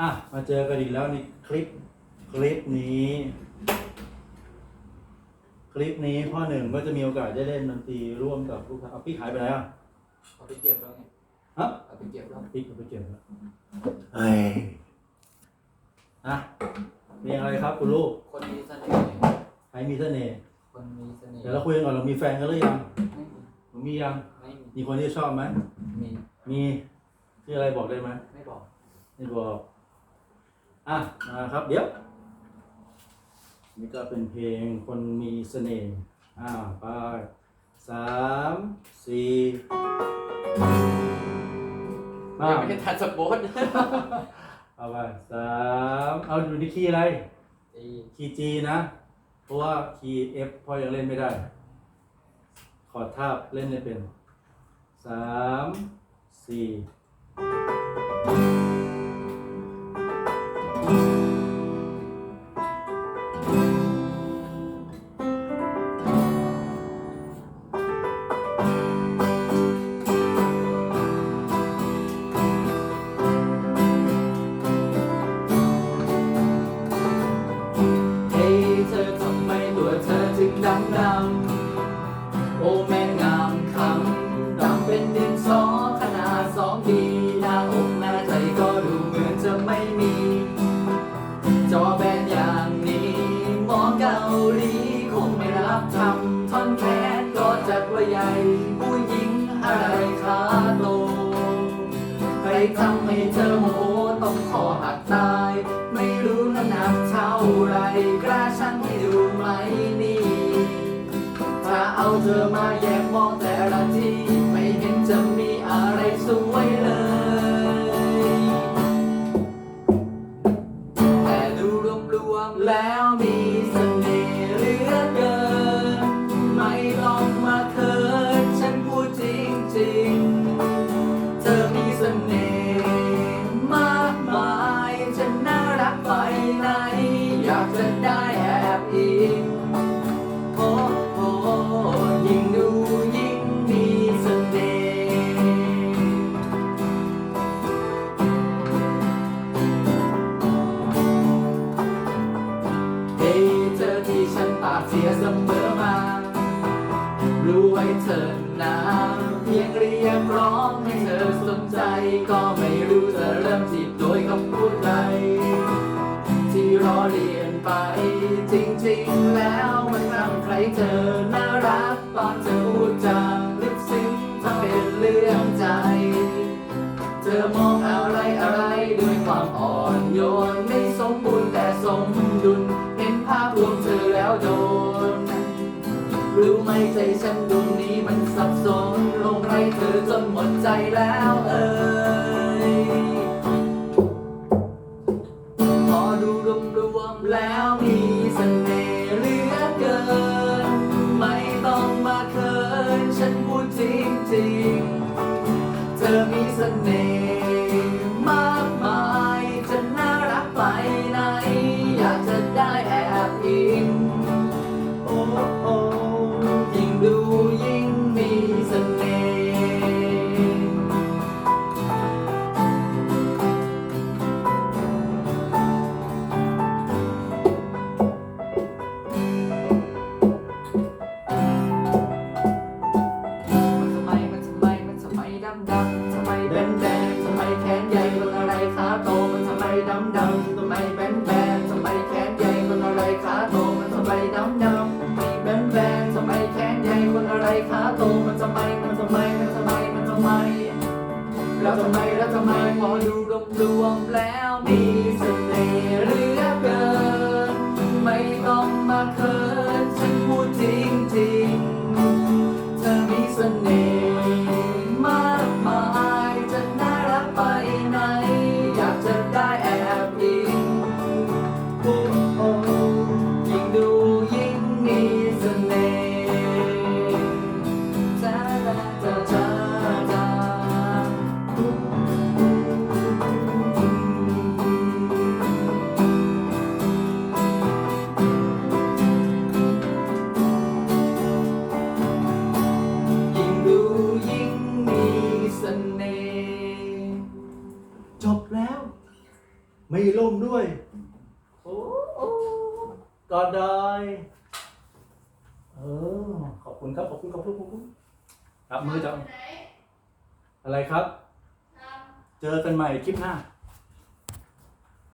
อะ มาเจอกันอีกแล้วในคลิป คลิปนี้ คลิปนี้พ่อหนึ่งก็จะมีโอกาสได้เล่นดนตรีร่วมกับลูกค้าเอาพี่หายไปไหนอะเอาไปเก็บแล้วไงฮะเอาไปเก็บแล้วพี่เอาไปเก็บแล้วเฮ้ยอะเพลงอะไรครับคุณลูก คนมีเสน่ห์ใครมีเสน่ห์คนมีเสน่ห์เดี๋ยวเราคุยกันก่อนเรามีแฟนกันหรือยังไม่มีหนูมียัง ไม่มีมีคนที่ชอบไหมมีมีชื่ออะไรบอกได้ไหมไม่บอก ไม่บอก อะมาครับ เดี๋ยว นี่ก็เป็นเพลงคนมีเสน่ห์อ่าไปสามสี่มาไม่ได้ทันสปอร์ตเอาไปสามเอาดูที่คีย์อะไรตีคีย์จีนะ เพราะว่าคีย์เอฟพ่อยังเล่นไม่ได้ ขอร์ดทาบเล่นไม่เป็นสามสี่ ว่าใหญ่ผู้หญิงอะไรขาโต ใครทำให้เธอโมโหต้องคอหักตาย ไม่รู้น้ำหนักเท่าไรกล้าชั่งให้ดูไหมนี่ ถ้าเอาเธอมาแยกมองแต่ละทีไม่เห็นจะมีอะไรสวยเลย อยากจะได้แอบอิงโอ้โอ้ยิ่งดูยิ่งมีเสน่ห์เฮ้เธอที่ฉันปากเสียเสมอมา รู้ไว้เถิดนะเพียงเรียกร้องให้เธอสนใจ ก็ไม่รู้จะเริ่มจีบโดยคำพูดใด รอเรียนไป จริงๆแล้วมันทำใครเธอน่ารักตอนเธอพูดจาลึกซึ้งถ้าเป็นเรื่องใจ เธอมองอะไรอะไรด้วยความอ่อนโยนไม่สมบูรณ์แต่สมดุลเห็นภาพรวมเธอแล้วโดนรู้ไหมใจฉันดวงนี้มันสับสนลงไรเธอจนหมดใจแล้วเอ่ย ดูรวมรวมๆแล้วมีเสน่ห์เหลือเกิน ไม่ต้องมาเคินฉันพูดจริงๆเธอมีเสน่ห์มากมายจะน่ารักไปไหน อยากจะได้แอบอิงโอ้โอ้ยิ่งดูยิ่ง แบนแบนทำไมแขนใหญ่คนอะไรขาโตมันทำไมดำดำทำไมแบนแบนทำไมแขนใหญ่คนอะไรขาโตมันทำไมดำดำแบนแบนทำไมแขนใหญ่คนอะไรขาโตมันทำไมมันทำไมมันทำไมมันทำไมแล้วทำไมแล้วทำไมพอดูรวมรวมแล้วมีเสน่ห์ น่ห์จบแล้ว ไม่ล่มด้วย โอ้โอ้กอดด้เออขอบคุณครับขอบคุณขอบคุณขอบคุณครับมือจับอะไรครับ เจอกันใหม่คลิปหน้า